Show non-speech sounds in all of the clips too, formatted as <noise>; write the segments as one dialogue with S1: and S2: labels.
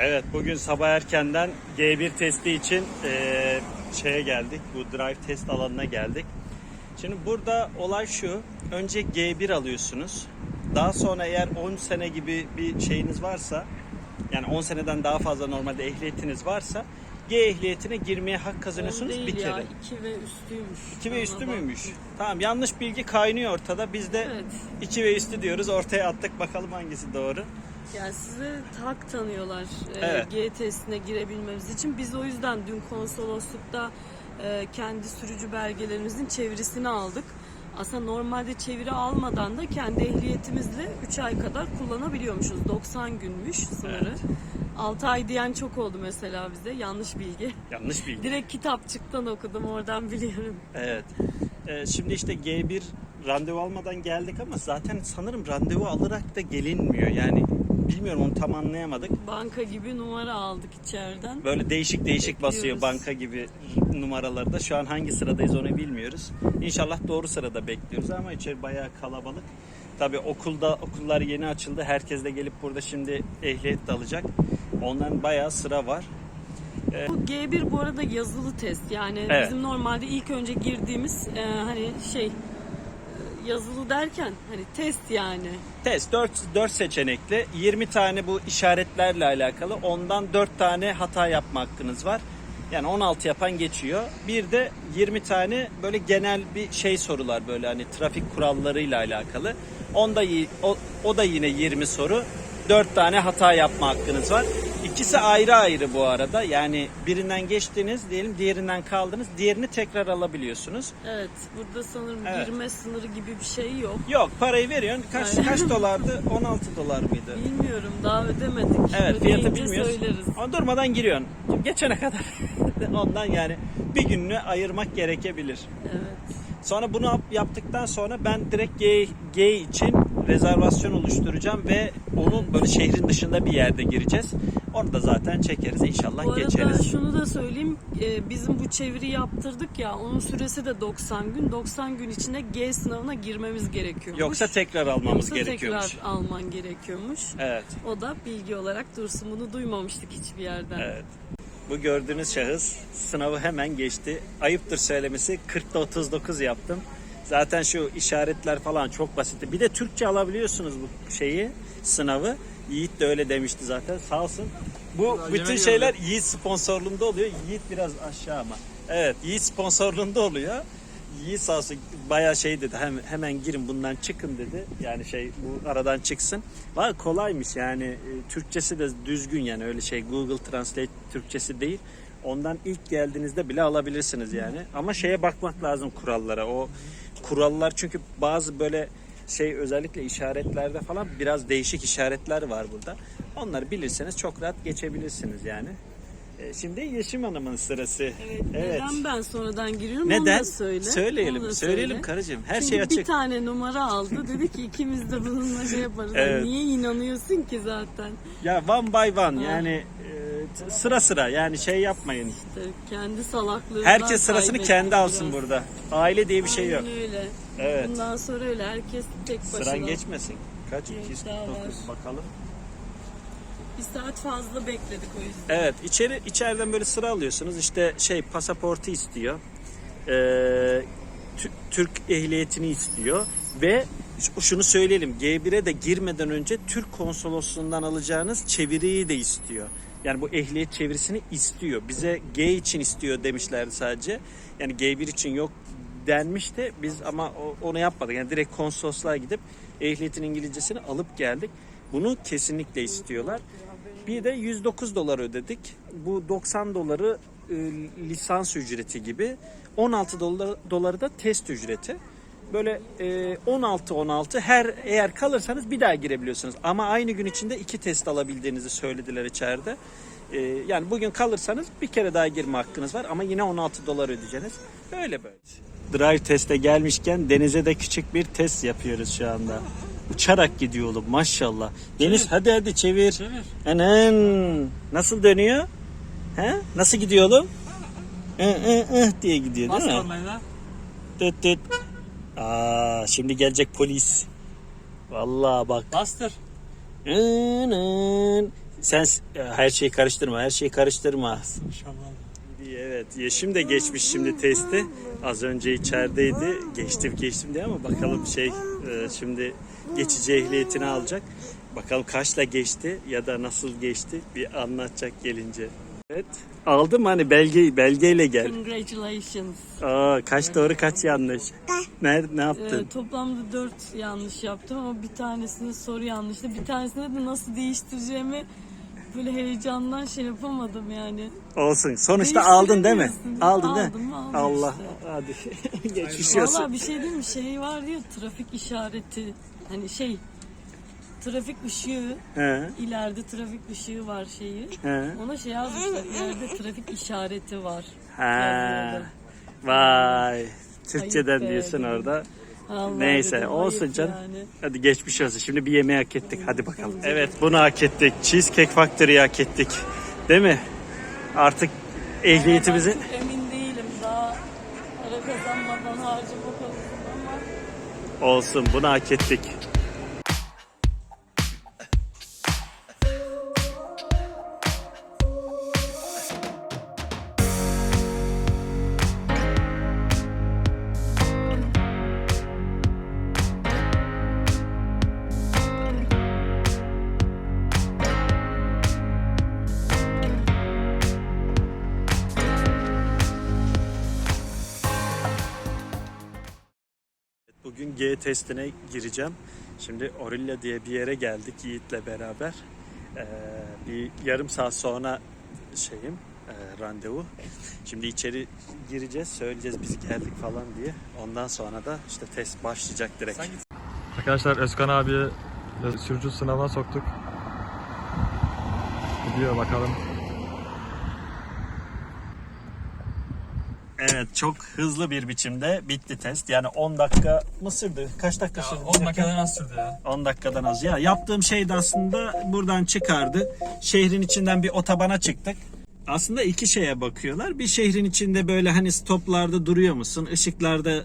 S1: Evet bugün sabah erkenden G1 testi için eee, şeye geldik. Bu drive test alanına geldik. Şimdi burada olay şu. Önce G1 alıyorsunuz. Daha sonra eğer 10 sene gibi bir şeyiniz varsa yani 10 seneden daha fazla normalde ehliyetiniz varsa G ehliyetine girmeye hak kazanıyorsunuz
S2: değil
S1: bir kere.
S2: ya 2 ve üstüymüş.
S1: 2 ve üstü müymüş? Tamam yanlış bilgi kaynıyor ortada. Biz de
S2: Evet.
S1: 2 ve üstü diyoruz. Ortaya attık bakalım hangisi doğru.
S2: Yani size hak tanıyorlar e,
S1: Evet.
S2: G testine girebilmemiz için. Biz o yüzden dün konsoloslukta e, kendi sürücü belgelerimizin çevirisini aldık. Aslında normalde çeviri almadan da kendi ehliyetimizle 3 ay kadar kullanabiliyormuşuz. 90 günmüş sınırı.
S1: Evet.
S2: 6 ay diyen çok oldu mesela bize. Yanlış bilgi.
S1: Yanlış bilgi.
S2: Direkt kitapçıktan okudum oradan biliyorum.
S1: Evet. Ee, şimdi işte G1 randevu almadan geldik ama zaten sanırım randevu alarak da gelinmiyor. Yani bilmiyorum onu tam anlayamadık.
S2: Banka gibi numara aldık içeriden.
S1: Böyle değişik değişik basıyor
S2: Bekliyoruz.
S1: banka gibi numaraları da. Şu an hangi sıradayız onu bilmiyoruz. İnşallah doğru sırada bekliyoruz ama içeri bayağı kalabalık. Tabii okulda okullar yeni açıldı. Herkes de gelip burada şimdi ehliyet de alacak. Ondan bayağı sıra var.
S2: Bu G1 bu arada yazılı test. Yani
S1: Evet.
S2: bizim normalde ilk önce girdiğimiz e, hani şey yazılı derken hani test yani.
S1: Test 4, 4 seçenekli 20 tane bu işaretlerle alakalı ondan 4 tane hata yapma hakkınız var. Yani 16 yapan geçiyor. Bir de 20 tane böyle genel bir şey sorular böyle hani trafik kurallarıyla alakalı. Onda o, o da yine 20 soru. 4 tane hata yapma hakkınız var. İkisi ayrı ayrı bu arada. Yani birinden geçtiniz diyelim diğerinden kaldınız. Diğerini tekrar alabiliyorsunuz.
S2: Evet burada sanırım
S1: Evet.
S2: girme sınırı gibi bir şey yok.
S1: Yok parayı veriyorsun. Kaç
S2: Aynen.
S1: kaç dolardı? 16 dolar mıydı?
S2: Bilmiyorum daha ödemedik.
S1: Evet fiyatı
S2: Ödeyince
S1: bilmiyoruz.
S2: söyleriz.
S1: Ama durmadan giriyorsun. Geçene kadar. <laughs> Ondan yani bir gününü ayırmak gerekebilir.
S2: Evet.
S1: Sonra bunu yap- yaptıktan sonra ben direkt G, G için rezervasyon oluşturacağım ve onu böyle şehrin dışında bir yerde gireceğiz. Onu da zaten çekeriz inşallah
S2: Bu arada
S1: geçeriz.
S2: şunu da söyleyeyim. e, bizim bu çeviri yaptırdık ya onun süresi de 90 gün. 90 gün içinde G sınavına girmemiz gerekiyormuş.
S1: Yoksa tekrar almamız
S2: Yoksa
S1: gerekiyormuş.
S2: tekrar alman gerekiyormuş.
S1: Evet.
S2: O da bilgi olarak dursun. Bunu duymamıştık hiçbir yerden.
S1: Evet. Bu gördüğünüz şahıs sınavı hemen geçti. Ayıptır söylemesi 40'ta 39 yaptım. Zaten şu işaretler falan çok basitti. Bir de Türkçe alabiliyorsunuz bu şeyi, sınavı. Yiğit de öyle demişti zaten sağ olsun. Bu bütün şeyler Yiğit sponsorluğunda oluyor. Yiğit biraz aşağı ama. Evet Yiğit sponsorluğunda oluyor. Yiğit sağ olsun bayağı şey dedi hem, hemen girin bundan çıkın dedi. Yani şey bu aradan çıksın. Vay kolaymış yani e, Türkçesi de düzgün yani öyle şey Google Translate Türkçesi değil. Ondan ilk geldiğinizde bile alabilirsiniz yani. Ama şeye bakmak lazım kurallara. O kurallar çünkü bazı böyle şey özellikle işaretlerde falan biraz değişik işaretler var burada. Onları bilirseniz çok rahat geçebilirsiniz yani. E, Şimdi Yeşim Hanım'ın sırası.
S2: Evet, Neden ben sonradan giriyorum
S1: Neden?
S2: onu da söyle.
S1: Söyleyelim,
S2: Onu da
S1: söyleyelim
S2: söyle.
S1: karıcığım. Her
S2: Çünkü
S1: şey
S2: bir
S1: açık.
S2: tane numara aldı. Dedi ki ikimiz de bununla şey yaparız. <laughs>
S1: Evet.
S2: Niye inanıyorsun ki zaten?
S1: Ya one by one yani sıra sıra yani şey yapmayın.
S2: İşte kendi salaklığından
S1: Herkes sırasını kendi alsın
S2: biraz.
S1: burada. Aile diye bir şey yok.
S2: Aynen öyle.
S1: Evet.
S2: Bundan sonra öyle. Herkes tek başına.
S1: Sıran geçmesin. Kaç?
S2: Yok,
S1: 249
S2: daha var.
S1: bakalım.
S2: Bir saat fazla bekledik o yüzden.
S1: Evet içeri içeriden böyle sıra alıyorsunuz. İşte şey pasaportu istiyor. Ee, Tü- Türk ehliyetini istiyor ve şunu söyleyelim G1'e de girmeden önce Türk konsolosluğundan alacağınız çeviriyi de istiyor. Yani bu ehliyet çevirisini istiyor. Bize G için istiyor demişlerdi sadece. Yani G1 için yok denmişti. Biz ama onu yapmadık. Yani direkt konsolosluğa gidip ehliyetin İngilizcesini alıp geldik. Bunu kesinlikle istiyorlar. Bir de 109 dolar ödedik. Bu 90 doları e, lisans ücreti gibi. 16 dolar, doları da test ücreti. Böyle e, 16 16 her eğer kalırsanız bir daha girebiliyorsunuz. Ama aynı gün içinde iki test alabildiğinizi söylediler içeride. E, yani bugün kalırsanız bir kere daha girme hakkınız var ama yine 16 dolar ödeyeceksiniz. Böyle böyle. Drive teste gelmişken denize de küçük bir test yapıyoruz şu anda. Uçarak gidiyor oğlum maşallah. Deniz hadi hadi çevir.
S3: Çevir.
S1: Anan nasıl dönüyor? He? Nasıl gidiyor oğlum? Hı, hı, hı diye gidiyor
S3: Bas
S1: değil mi?
S3: da.
S1: Tıt tıt. Aa, şimdi gelecek polis. Vallahi bak.
S3: Bastır.
S1: Sen e, her şeyi karıştırma, her şeyi karıştırma. Evet, Yeşim de geçmiş şimdi testi. Az önce içerideydi. Geçtim geçtim diye ama bakalım şey e, şimdi geçici ehliyetini alacak. Bakalım kaçla geçti ya da nasıl geçti bir anlatacak gelince. Evet. Aldım hani belge belgeyle gel.
S2: Congratulations.
S1: Aa, kaç doğru kaç yanlış. Nerede ne yaptın?
S2: Ee, toplamda 4 yanlış yaptım ama bir tanesinde soru yanlıştı. Bir tanesinde de nasıl değiştireceğimi böyle heyecandan şey yapamadım yani.
S1: Olsun. Sonuçta aldın değil mi? Aldın değil mi?
S2: aldım
S1: Allah.
S2: işte.
S1: Hadi. <laughs> Geçmiş olsun.
S2: Valla bir şey değil mi? Şey var ya trafik işareti. Hani şey trafik ışığı
S1: He,
S2: ileride trafik ışığı var şeyi.
S1: he.
S2: Ona şey yazmışlar. ileride trafik işareti var.
S1: Ha.
S2: Yazıyordu.
S1: Vay. Türkçeden
S2: be,
S1: diyorsun
S2: değil mi?
S1: orada.
S2: Allah
S1: Neyse
S2: dedim,
S1: olsun
S2: ayıp
S1: canım.
S2: yani.
S1: Hadi geçmiş olsun. Şimdi bir yemeği hak ettik. Hadi bakalım. Evet bunu hak ettik. Cheesecake Factory'yi hak ettik. Değil mi? Artık ehliyetimizi...
S2: Ben çok emin değilim daha para kazanmadan harcama konusunda ama
S1: Olsun bunu hak ettik. Bugün G testine gireceğim. Şimdi Orilla diye bir yere geldik Yiğit'le beraber. Ee, bir yarım saat sonra şeyim e, randevu. Şimdi içeri gireceğiz, söyleyeceğiz biz geldik falan diye. Ondan sonra da işte test başlayacak direkt.
S3: Arkadaşlar Özkan abiye sürücü sınavına soktuk. Gidiyor bakalım.
S1: Evet çok hızlı bir biçimde bitti test. Yani 10 dakika mı sürdü? Kaç dakika sürdü?
S3: 10 dakikadan az sürdü ya.
S1: 10 dakikadan az. Ya yaptığım şey de aslında buradan çıkardı. Şehrin içinden bir otobana çıktık. Aslında iki şeye bakıyorlar. Bir şehrin içinde böyle hani stoplarda duruyor musun? Işıklarda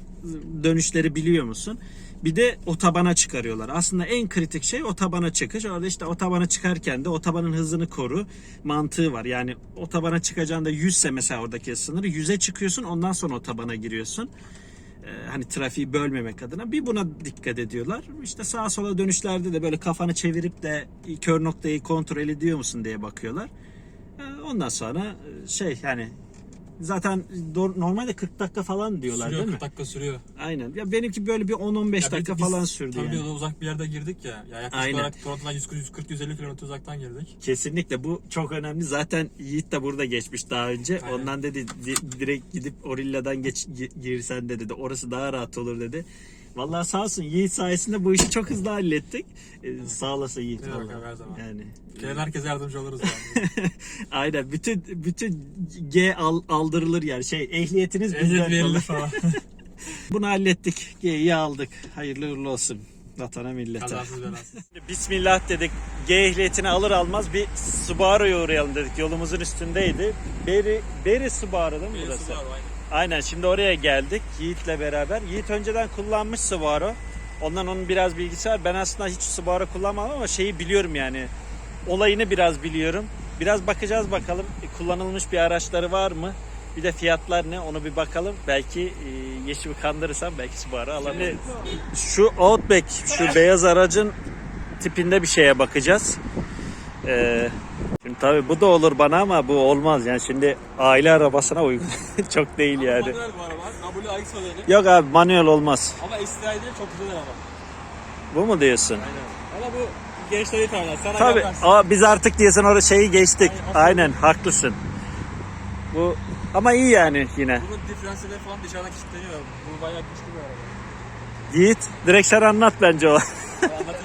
S1: dönüşleri biliyor musun? Bir de otobana çıkarıyorlar. Aslında en kritik şey otobana çıkış. Orada işte otobana çıkarken de otobanın hızını koru mantığı var. Yani otobana çıkacağında 100 ise mesela oradaki sınırı 100'e çıkıyorsun ondan sonra otobana giriyorsun. Ee, hani trafiği bölmemek adına bir buna dikkat ediyorlar. İşte sağa sola dönüşlerde de böyle kafanı çevirip de kör noktayı kontrol ediyor musun diye bakıyorlar. Ee, Ondan sonra e, şey yani zaten normalde 40 dakika falan diyorlar
S3: Sürüyor
S1: değil mi?
S3: 40 dakika sürüyor.
S1: Aynen. Ya benimki böyle bir 10-15
S3: Ya
S1: dakika falan sürdü
S3: Tabii
S1: yani.
S3: uzak bir yerde girdik ya. Ya yaklaşık
S1: Aynen.
S3: olarak Toronto'dan 140-150 kilometre uzaktan girdik.
S1: Kesinlikle bu çok önemli. Zaten Yiğit de burada geçmiş daha önce.
S3: Aynen.
S1: Ondan dedi di- direkt gidip Orilla'dan geç gi- girsen de dedi. Orası daha rahat olur dedi. Vallahi sağ olsun Yiğit sayesinde bu işi çok hızlı hallettik. Ee, sağ olasın Yiğit.
S3: Ne demek her zaman.
S1: Yani.
S3: Gelen herkese yardımcı oluruz. <laughs>
S1: Aynen. Bütün bütün G al- aldırılır yani. Şey ehliyetiniz
S3: Ehliyet
S1: bizden
S3: verilir falan. <laughs>
S1: Bunu hallettik. G'yi aldık. Hayırlı uğurlu olsun. Vatana millete.
S3: Kazasız belasız. <laughs>
S1: Bismillah dedik. G ehliyetini alır almaz bir Subaru'ya uğrayalım dedik. Yolumuzun üstündeydi. Beri, Beri Subaru değil mi burası?
S3: Birisi var, aynen.
S1: Aynen şimdi oraya geldik Yiğit'le beraber. Yiğit önceden kullanmış Subaru. Ondan onun biraz bilgisi var. Ben aslında hiç Subaru kullanmam ama şeyi biliyorum yani. Olayını biraz biliyorum. Biraz bakacağız bakalım. E, Kullanılmış bir araçları var mı? Bir de fiyatlar ne onu bir bakalım. Belki e, Yeşim'i kandırırsam belki Subaru alabilirim. Şu Outback, şu beyaz aracın tipinde bir şeye bakacağız. Ee, şimdi tabii bu da olur bana ama bu olmaz. Yani şimdi aile arabasına uygun. <laughs> Çok değil yani.
S3: Manuel bu araba. WX modeli.
S1: Yok abi manuel olmaz.
S3: Ama STI değil çok güzel araba.
S1: Bu mu diyorsun?
S3: Aynen. Ama bu gençleri tanır. Sana
S1: Tabii.
S3: gelmez.
S1: Aa, biz artık diyorsun orada şeyi geçtik.
S3: Aynen,
S1: Aynen haklısın. Bu ama iyi yani yine.
S3: Bunun diferansiyeli falan dışarıdan kilitleniyor. Bu bayağı güçlü bir araba.
S1: Yiğit direkt sen anlat bence o.
S3: Ben anlatayım.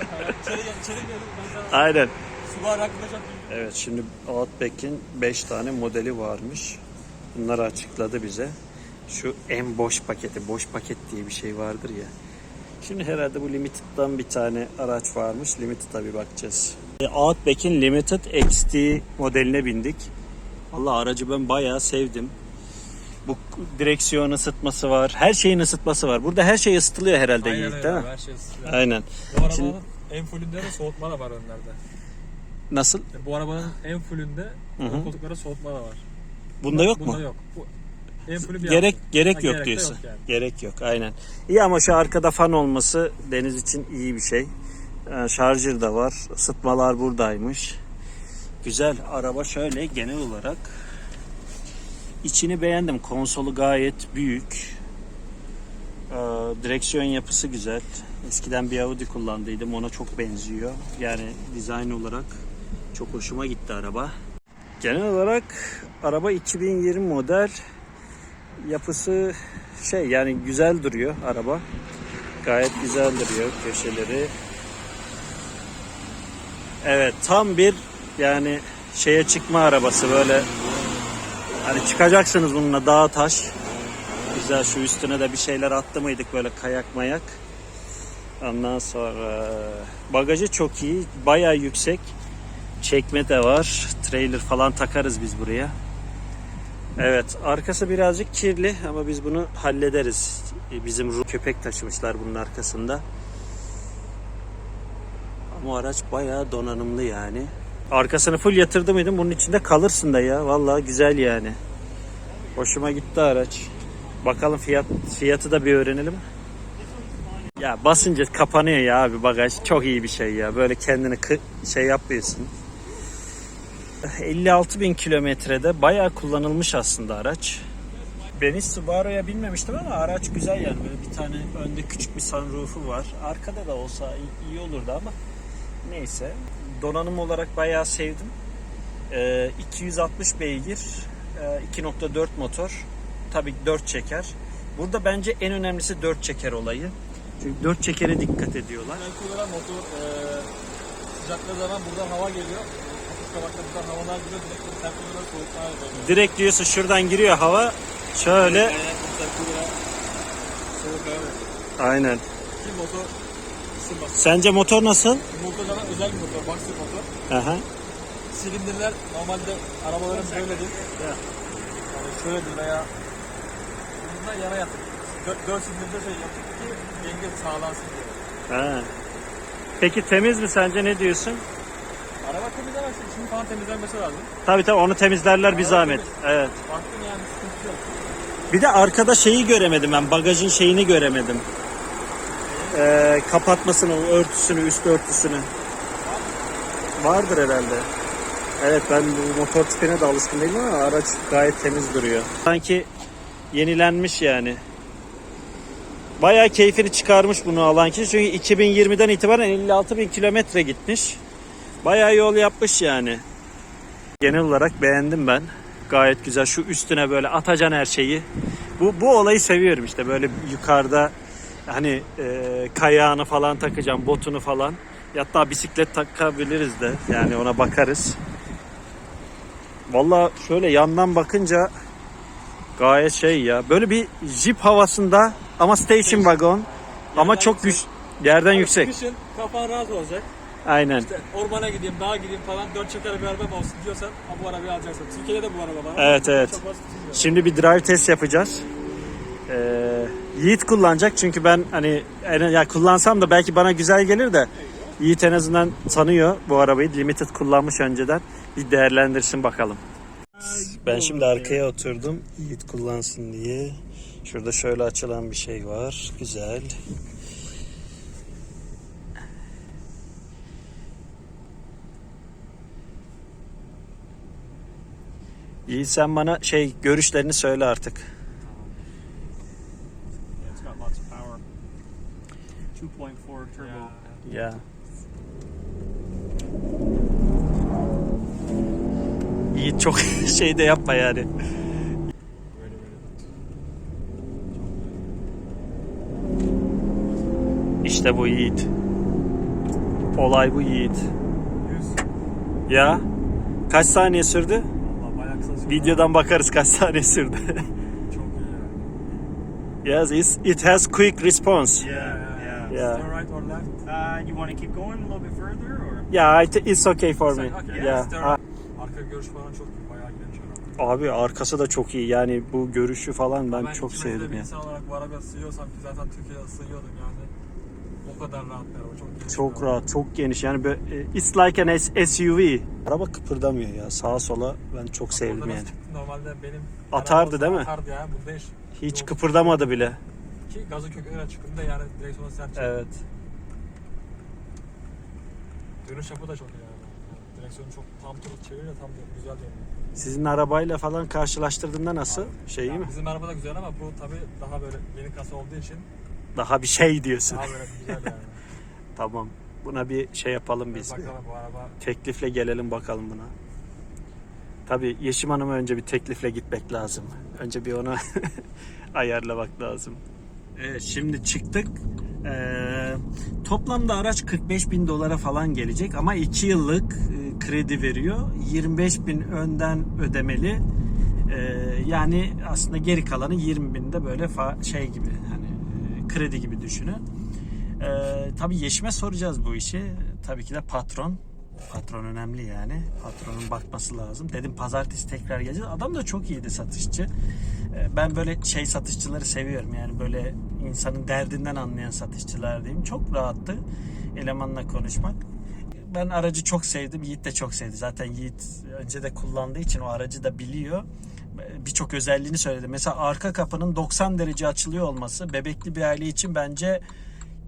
S3: İçeri gel, içeri gel. Ben sana
S1: Aynen.
S3: Subaru hakkında çok.
S1: Evet şimdi Outback'in 5 tane modeli varmış. Bunları açıkladı bize. Şu en boş paketi, boş paket diye bir şey vardır ya. Şimdi herhalde bu Limited'dan bir tane araç varmış. Limited'a bir bakacağız. Outback'in Limited XT modeline bindik. Allah aracı ben bayağı sevdim. Bu direksiyon ısıtması var. Her şeyin ısıtması var. Burada her şey ısıtılıyor herhalde
S3: Aynen
S1: Yiğit
S3: öyle
S1: değil mi?
S3: Her şey ısıtıyor.
S1: Aynen.
S3: Bu arabanın
S1: Şimdi-
S3: en fullünde de soğutma da var önlerde.
S1: Nasıl?
S3: E, Bu arabanın en fullünde koltuklara soğutma da var.
S1: Bunda yok mu?
S3: Bunda yok. Bu en fullü bir
S1: Gerek
S3: yaptı.
S1: gerek
S3: Ha,
S1: yok
S3: de
S1: diyorsun.
S3: yok yani.
S1: Gerek yok aynen. İyi ama şu arkada fan olması deniz için iyi bir şey. Ee, şarjır da var. Isıtmalar buradaymış. Güzel. Araba şöyle genel olarak. İçini beğendim. Konsolu gayet büyük. Ee, direksiyon yapısı güzel. Eskiden bir Audi kullandıydım. Ona çok benziyor. Yani dizayn olarak çok hoşuma gitti araba. Genel olarak araba 2020 model yapısı şey yani güzel duruyor araba. Gayet güzel duruyor köşeleri. Evet tam bir yani şeye çıkma arabası böyle hani çıkacaksınız bununla dağ taş. Güzel şu üstüne de bir şeyler attı mıydık böyle kayak mayak. Ondan sonra bagajı çok iyi. Bayağı yüksek. Çekme de var. Trailer falan takarız biz buraya. Evet, arkası birazcık kirli ama biz bunu hallederiz. Bizim köpek taşımışlar bunun arkasında. Ama araç bayağı donanımlı yani. Arkasını full yatırdı mıydım bunun içinde kalırsın da ya. Vallahi güzel yani. Hoşuma gitti araç. Bakalım fiyat fiyatı da bir öğrenelim. Ya basınca kapanıyor ya abi bagaj. Çok iyi bir şey ya. Böyle kendini şey yapıyorsun. 56 bin kilometrede bayağı kullanılmış aslında araç. Ben hiç Subaru'ya binmemiştim ama araç güzel yani. Böyle bir tane önde küçük bir sunroofu var. Arkada da olsa iyi, olurdu ama neyse. Donanım olarak bayağı sevdim. Ee, 260 beygir, e, 2.4 motor. Tabii 4 çeker. Burada bence en önemlisi 4 çeker olayı. Çünkü 4 çekere dikkat ediyorlar.
S3: Merkür'e motor e, sıcaklığı zaman buradan hava geliyor. Buradan havalar. Direkt
S1: diyorsun şuradan giriyor hava. Şöyle
S3: Yani Merkür'e soğuk hava veriyor.
S1: aynen.
S3: Ki motor ısınması.
S1: Sence motor nasıl?
S3: Motor zaten özel bir motor. Boxer motor.
S1: Aha.
S3: Silindirler normalde arabaların böyledir. Yani şöyledir veya bundan yana yatık. Dört, dört silindirde şey yaptık ki denge sağlansın diye.
S1: Ha. Peki temiz mi sence ne diyorsun?
S3: Araba temizlemezsin. Şimdi falan temizlenmesi lazım.
S1: Tabii tabii onu temizlerler bir zahmet. Evet.
S3: Baktım yani sıkıntı yok.
S1: Bir de arkada şeyi göremedim ben. Bagajın şeyini göremedim. Ee, kapatmasını, o örtüsünü, üst örtüsünü. Vardır herhalde. Evet ben bu motor tipine de alışkın değilim ama araç gayet temiz duruyor. Sanki yenilenmiş yani. Bayağı keyfini çıkarmış bunu alan kişi. Çünkü 2020'den itibaren 56 bin kilometre gitmiş. Bayağı yol yapmış yani. Genel olarak beğendim ben. Gayet güzel. Şu üstüne böyle atacan her şeyi. Bu, bu olayı seviyorum işte böyle yukarıda hani e, kayağını falan takacağım, botunu falan. Hatta bisiklet takabiliriz de yani ona bakarız. Valla şöyle yandan bakınca gayet şey ya böyle bir jip havasında ama station wagon ama çok güç
S3: yüksek.
S1: yerden yüksek.
S3: Kışın kafan rahat olacak.
S1: Aynen.
S3: İşte ormana gideyim, dağa gideyim falan dört çeker bir arabam olsun diyorsan ha, bu arabayı alacaksın. Türkiye'de de bu araba var.
S1: Evet, evet.
S3: Çok basit değil yani.
S1: Şimdi bir drive test yapacağız. Ee, Yiğit kullanacak çünkü ben hani en- ya kullansam da belki bana güzel gelir de Yiğit en azından tanıyor bu arabayı. Limited kullanmış önceden. Bir değerlendirsin bakalım. Ben şimdi arkaya oturdum. Yiğit kullansın diye. Şurada şöyle açılan bir şey var. Güzel. Yiğit sen bana şey görüşlerini söyle artık.
S3: Yeah, it's got lots of power. 2.4 turbo.
S1: Ya. Yiğit çok <laughs> şey de yapma yani. İşte bu Yiğit. Olay bu Yiğit.
S3: 100.
S1: Ya kaç saniye sürdü?
S3: Valla bayağı kısa sürdü.
S1: Videodan bakarız kaç saniye sürdü.
S3: Çok iyi
S1: yes, it's, it has quick response.
S3: Yeah, yeah.
S1: Yeah.
S3: İt right or left?
S4: Uh, you want to keep going a little bit further, or
S1: Yeah, it, it's okay for me.
S3: Okay,
S1: Yeah.
S3: it's
S1: Ah,
S3: Arka görüş falan çok iyi. Bayağı geniş araba.
S1: Abi arkası da çok iyi. Yani bu görüşü falan ben, çok
S3: iki
S1: sevdim
S3: metrede bir
S1: ya.
S3: insan olarak bu arabaya sığıyorsam ki zaten Türkiye'de sığıyordum yani. Bu kadar rahat bir araba. Çok geniş
S1: Çok
S3: bir araba.
S1: rahat, çok geniş. Yani böyle, e, it's like an SUV. Araba kıpırdamıyor ya. Sağa sola ben çok sevdim
S3: Oradan
S1: yani.
S3: Normalde benim
S1: Atardı değil mi?
S3: Atardı ya. Bunda hiç,
S1: Hiç
S3: yok.
S1: kıpırdamadı bile.
S3: Ki gazı köküne çıktığında yani direksiyonu sert çekti.
S1: Evet.
S3: Dönüş yapı da çok iyi yani. direksiyonu çok tam tur çeviriyor tam güzel yani.
S1: Sizin arabayla falan karşılaştırdığında nasıl? Şey
S3: Yani
S1: mi?
S3: Bizim araba da güzel ama bu tabi daha böyle yeni kasa olduğu için
S1: Daha bir şey diyorsun.
S3: daha böyle güzel yani. <laughs>
S1: Tamam. Buna bir şey yapalım
S3: Biz bakalım bu araba
S1: Teklifle gelelim bakalım buna. Tabii Yeşim Hanım'a önce bir teklifle gitmek lazım. Önce bir ona <laughs> ayarlamak lazım. Evet şimdi çıktık. Ee, toplamda araç 45 bin dolara falan gelecek ama 2 yıllık e, kredi veriyor. 25 bin önden ödemeli. Ee, yani aslında geri kalanı 20 bin de böyle fa- şey gibi hani kredi gibi düşünün. Ee, tabii Yeşim'e soracağız bu işi. Tabii ki de patron. Patron önemli yani. Patronun bakması lazım. Dedim pazartesi tekrar geleceğiz. Adam da çok iyiydi satışçı. Ee, ben böyle şey satışçıları seviyorum. Yani böyle insanın derdinden anlayan satışçılar diyeyim. Çok rahattı elemanla konuşmak. Ben aracı çok sevdim. Yiğit de çok sevdi. Zaten Yiğit önce de kullandığı için o aracı da biliyor. Birçok özelliğini söyledi. Mesela arka kapının 90 derece açılıyor olması bebekli bir aile için bence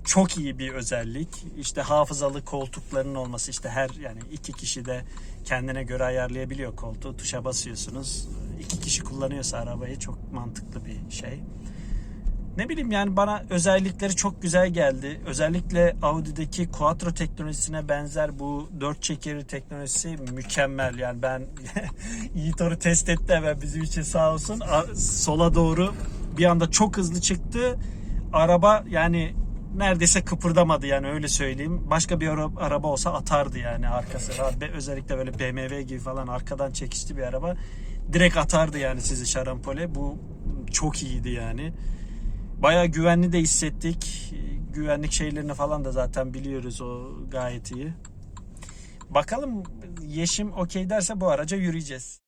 S1: çok iyi bir özellik. İşte hafızalı koltukların olması işte her yani iki kişi de kendine göre ayarlayabiliyor koltuğu. Tuşa basıyorsunuz. İki kişi kullanıyorsa arabayı çok mantıklı bir şey. Ne bileyim yani bana özellikleri çok güzel geldi. Özellikle Audi'deki Quattro teknolojisine benzer bu dört çekeri teknolojisi mükemmel. Yani ben <laughs> Yiğitor'u test etti hemen bizim için sağ olsun. Sola doğru bir anda çok hızlı çıktı. Araba yani neredeyse kıpırdamadı yani öyle söyleyeyim. Başka bir ara- araba olsa atardı yani arkası. Özellikle böyle BMW gibi falan arkadan çekişli bir araba. Direkt atardı yani sizi şarampole. Bu çok iyiydi yani. Bayağı güvenli de hissettik. Güvenlik şeylerini falan da zaten biliyoruz o gayet iyi. Bakalım Yeşim okey derse bu araca yürüyeceğiz.